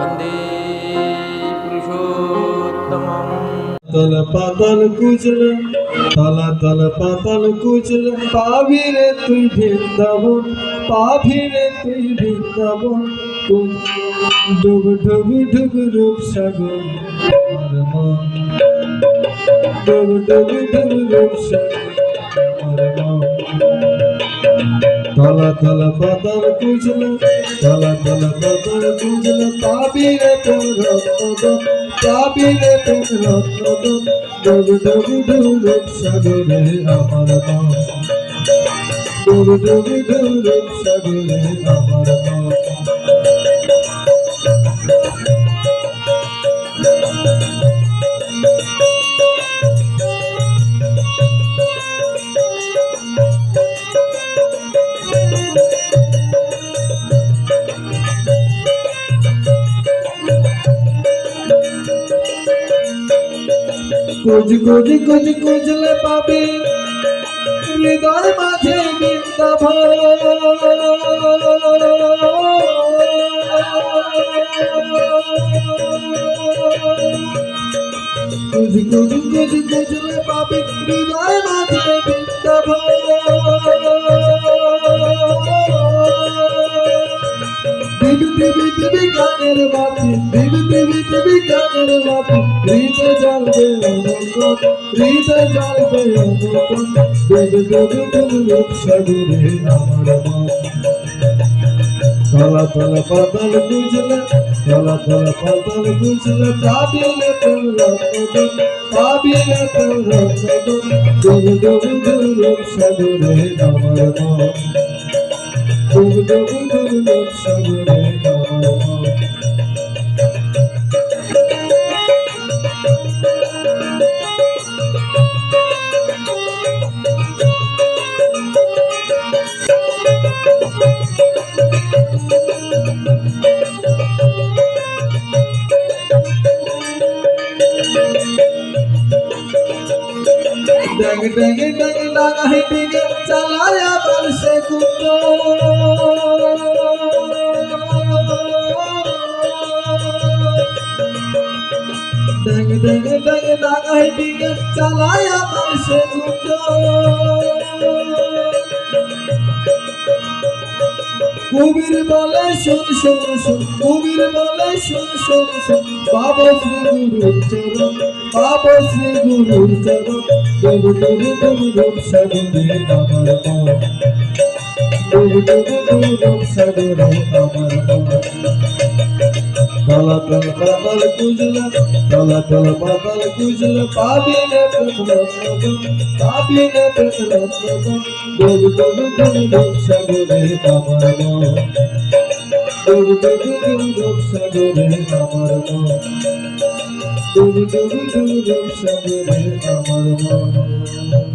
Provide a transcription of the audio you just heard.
वन्दे पुरुषोत्तमम् তল পাতল কুচল তলা তল পাতল কুচল পাবি রে তুই বৃন্দাবন পাবি রে তুই বৃন্দাবন কুচ ডুব ডুব ডুব রূপ সাগর আমার মন ডুব ডুব ডুব রূপ সাগর তলা তলা পাতাল কুচল তলা তলা কুচল পাবি রে তোর রত্নদন পাবি রে তোর রত্নদন ডুব ডুব ডুব রূপ সাগরে আমার মন ডুব ডুব ডুব সাগরে আমার মন কুজ কুজ কুজ কুজলে পাবি। হৃদয় মাঝে বৃন্দাবন কুজ কুজ কুজ পাবি হৃদয় মাঝে বৃন্দাবন দিবি দিবি দিবি গানের বাতি দিবি দিবি দিবি গানের বাতি হৃদে জ্বলবে অনন্তন হৃদে জ্বলবে অনন্তন দেব দেব দেব রূপ সাগরে আমার তলা তলা পাতাল বুঝলে তলা তলা পাতাল বুঝলে পাবিলে তোর রত্নদন পাবিলে তোর রত্নদন দেব দেব দেব রূপ সাগরে আমার ডুব ডুব ডুব ডুব সাগরে ড্যাং ড্যাং ড্যাং ডাঙা হেঁটে চালায় আবার সে ড্যাং ড্যাং ডাঙা হেঁটে চালায় আবার কবির বলে শোন শোন শোন কবির বলে শোন শোন শোন। বাবা শ্রী গুরুর চরণ বাবা শ্রী গুরুর চরণ। দেব দেব দেব দেব, সাগরে আমার দেব দেব দেব দেব, সাগরে আমার তলা তল পাতাল কুজলা তলা তল পাতাল কুজলা, পাবি নে রত্নদন পাবি নে রত্নদন দেব দেব দেব দেব সাগরে আমার মন। দেব দেব দেব দেব সাগরে আমার মন। দেব দেব দেব দেব সাগরে আমার মন।